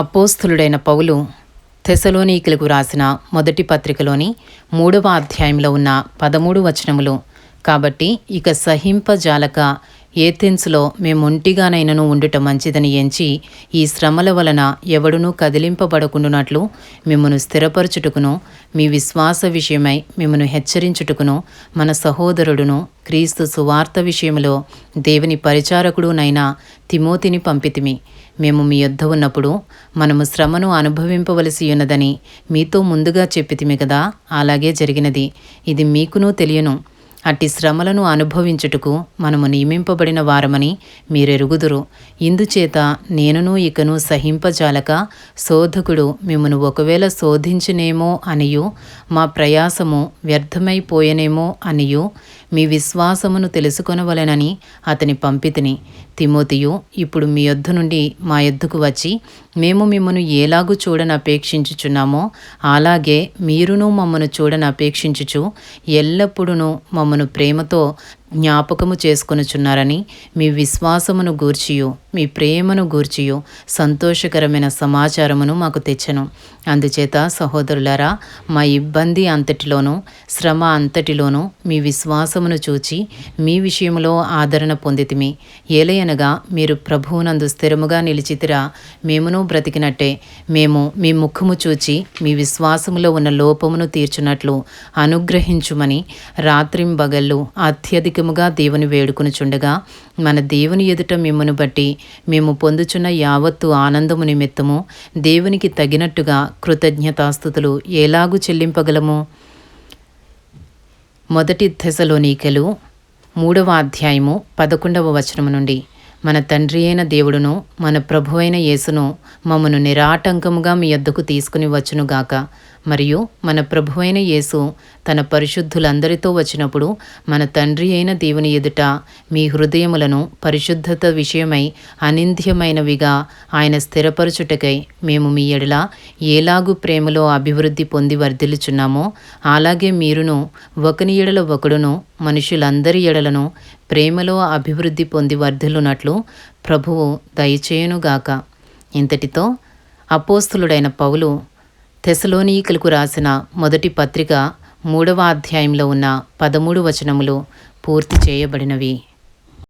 అపోస్థులుడైన పౌలు తెసలోనీకులకు రాసిన మొదటి పత్రికలోని మూడవ అధ్యాయంలో ఉన్న పదమూడు వచనములు. కాబట్టి ఇక సహింపజాలక ఏథెన్స్లో మేమొంటిగానైనను ఉండుట మంచిదని ఎంచి ఈ శ్రమల వలన ఎవడునూ కదిలింపబడకుండునట్లు మిమ్మను స్థిరపరచుటకును మీ విశ్వాస విషయమై మిమ్మను హెచ్చరించుటకును మన సహోదరుడును క్రీస్తు సువార్త విషయంలో దేవుని పరిచారకుడునైనా తిమోతిని పంపితిమి. మేము మీ యొద్ద ఉన్నప్పుడు మనము శ్రమను అనుభవింపవలసి ఉన్నదని మీతో ముందుగా చెప్పితిమి కదా అలాగే జరిగినది. ఇది మీకునూ తెలియను. అట్టి శ్రమలను అనుభవించుటకు మనము నియమింపబడిన వారమని మీరెరుగుదురు. ఇందుచేత నేనును ఇకను సహింపజాలక శోధకుడు మిమ్మను ఒకవేళ శోధించినేమో అనియు మా ప్రయాసము వ్యర్థమైపోయనేమో అనియు మీ విశ్వాసమును తెలుసుకొనవలెనని అతని పంపితిని. తిమోతియు ఇప్పుడు మీ యొద్ద నుండి మా యొద్దకు వచ్చి మేము మిమ్మను ఎలాగూ చూడని అపేక్షించుచున్నామో అలాగే మీరును మమ్మను చూడని అపేక్షించుచు ఎల్లప్పుడూ మమ్మను ఆమెను ప్రేమతో జ్ఞాపకము చేసుకొనుచున్నారని మీ విశ్వాసమును గూర్చియు మీ ప్రేమను గూర్చియు సంతోషకరమైన సమాచారమును మాకు తెచ్చను. అందుచేత సహోదరులారా మా ఇబ్బంది అంతటిలోనూ శ్రమ అంతటిలోనూ మీ విశ్వాసమును చూచి మీ విషయంలో ఆదరణ పొందితిమి. ఏలయనగా మీరు ప్రభువునందు స్థిరముగా నిలిచితిరా మేమును బ్రతికినట్టే మేము మీ ముఖము చూచి మీ విశ్వాసములో ఉన్న లోపమును తీర్చున్నట్లు అనుగ్రహించుమని రాత్రింబగళ్ళు అత్యధికముగా దేవుని వేడుకొనుచుండగా మన దేవుని ఎదుట మిమ్మను బట్టి మేము పొందుచున్న యావత్తు ఆనందము నిమిత్తము దేవునికి తగినట్టుగా కృతజ్ఞతాస్థుతులు ఎలాగూ చెల్లింపగలము? మొదటి దశలోనీకెలు మూడవ అధ్యాయము పదకొండవ వచనము నుండి. మన తండ్రి అయిన దేవుడును మన ప్రభు అయిన యేసును మమ్మను నిరాటంకముగా మీ యొద్దకు తీసుకుని వచ్చునుగాక మరియు మన ప్రభు అయిన యేసు తన పరిశుద్ధులందరితో వచ్చినప్పుడు మన తండ్రి అయిన దేవుని ఎదుట మీ హృదయములను పరిశుద్ధత విషయమై అనింద్యమైనవిగా ఆయన స్థిరపరచుటకై మేము మీ ఎడల ఏలాగు ప్రేమలో అభివృద్ధి పొంది వర్ధిల్చున్నామో అలాగే మీరును ఒకని ఎడల ఒకడును మనుషులందరి ఎడలను ప్రేమలో అభివృద్ధి పొంది వర్ధిల్లునట్లు ప్రభువు దయచేయునుగాక. ఇంతటితో అపోస్తులుడైన పౌలు తెసలోనీకులకు రాసిన మొదటి పత్రిక మూడవ అధ్యాయంలో ఉన్న పదమూడు వచనములు పూర్తి చేయబడినవి.